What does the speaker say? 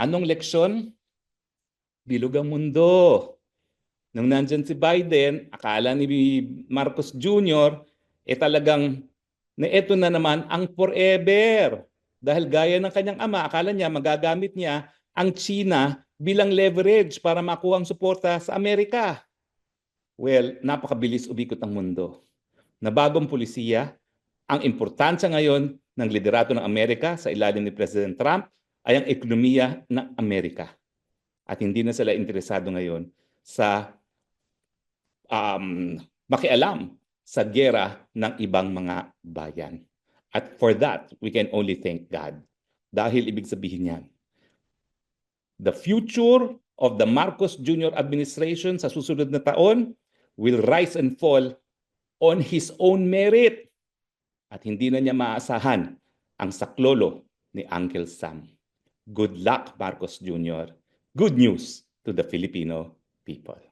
Anong leksyon? Bilog ang mundo. Nung nandyan si Biden, akala ni Marcos Jr., eh talagang na eto na naman ang forever. Dahil gaya ng kanyang ama, akala niya magagamit niya ang China bilang leverage para makuha ang suporta sa Amerika. Well, napakabilis umikot ang mundo. Na bagong pulisiya, ang importansya ngayon ng liderato ng Amerika sa ilalim ni President Trump ay ang ekonomiya ng Amerika. At hindi na sila interesado ngayon sa um, makialam sa gera ng ibang mga bayan. At for that, we can only thank God. Dahil ibig sabihin niyan, the future of the Marcos Jr. administration sa susunod na taon will rise and fall on his own merit. At hindi na niya maasahan ang saklolo ni Uncle Sam. Good luck, Marcos Jr. Good news to the Filipino people.